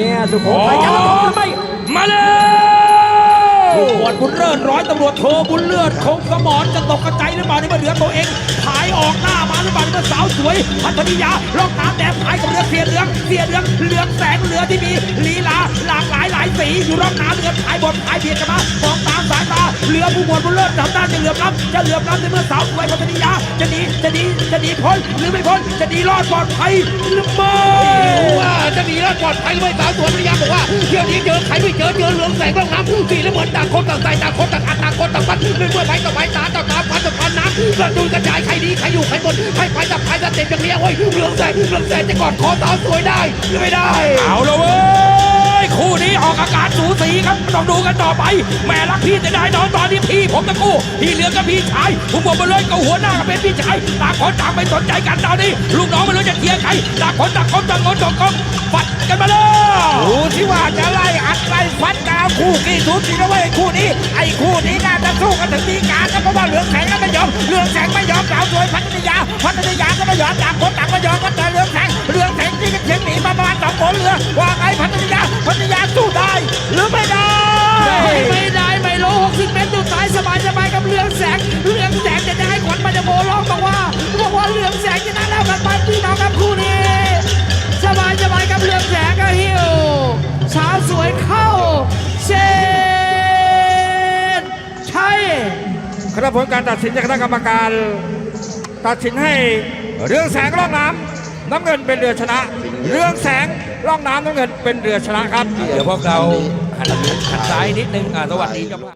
เนี่ยสุโขทัยจะมาทำหรือไม่มาเลยผู้หมวดบุญเลิศร้อยตำรวจโทบุญเลือดคงสมรจะตกกระจายหรือเปล่าในเมื่อเหลือตัวเองผายออกหน้ามาหรือเปล่าในเมื่อสาวสวยพัทนิยาล่องน้ำแดงผายกับเรือเสียเหลืองเสียเหลืองเหลืองแสงเรือที่มีลีลาหลากหลายหลายสีอยู่ร่องน้ำเรือผายบนผายเบียดกันมามองตามสายตาเรือผู้หมวดบุญเลิศทำหน้าจะเหลือบล้ำจะเหลือบล้ำในเมื่อสาวสวยพัทนิยาจะหนีจะหนีจะหนีพ้นหรือไม่พ้นจะหนีรอดปลอดภัยหรือ ปลอดภัยหรือไม่สาวสวนพยายามบอกว่าเที่ยวนี้เจอใครไม่เจอเจอเหลืองแสงร่องน้ำสีแล้วเหมือนต่างคนต่างใจต่างคนต่างอัดต่างคนต่างพัดเมื่อไปต่อไปตาต่อตาพันต่อพันน้ำกระจุยกระจายใครดีใครอยู่ใครบนใครไปจับใครจะเต็มอย่างนี้โอ้ยเหลืองแสงเหลืองแสงจะกอดคอสาวสวยได้หรือไม่ได้เอาละเว คู่นี้ออกอากาศสูสีครับต้องดูกันต่อไป แม่รักพี่จะได้นอนตอนนี้พี่ผมตะกู้พี่เหลือกับพี่ชายผมบอกมาเลยกับหัวหน้ากับเป็นพี่ชายต่างคนต่างไม่สนใจกันตอนนี้ลูกน้องไม่รู้จะเทียร์ใครต่างคนต่างคนต่างคนต่างคนฟัดกันมาเลยดูที่ว่าจะไล่อัดไล่ฟัดกาคู่กี่ทุบทีนะเว้ยคู่นี้ ไอ้คู่นี้น่าจะสู้กันถึงดีการก็เพราะว่าเหลืองแสงก็ไม่ยอมเหลืองแสงไม่ยอมสาวสวยพัทยาพัทยาก็ไม่ยอมต่างคนต่างไม่ยอมก็แต่เหลือเหลืองแสง ปั้นพี่น้องครับคู่นี้สบายสบายกับเรืองแสงก็หิวสาวสวยเข้าเส้นใช่คณะผลการตัดสินจากคณะกรรมการ ตัดสินให้เรื่องแสงร่องน้ำน้ำเงินเป็นเรือชนะ เรื่องแสงร่องน้ำน้ำเงินเป็นเรือชนะครับ เดี๋ยวพวกเราหันหันซ้ายนิดนึงอ่าสวัสดีเจ้าภาพ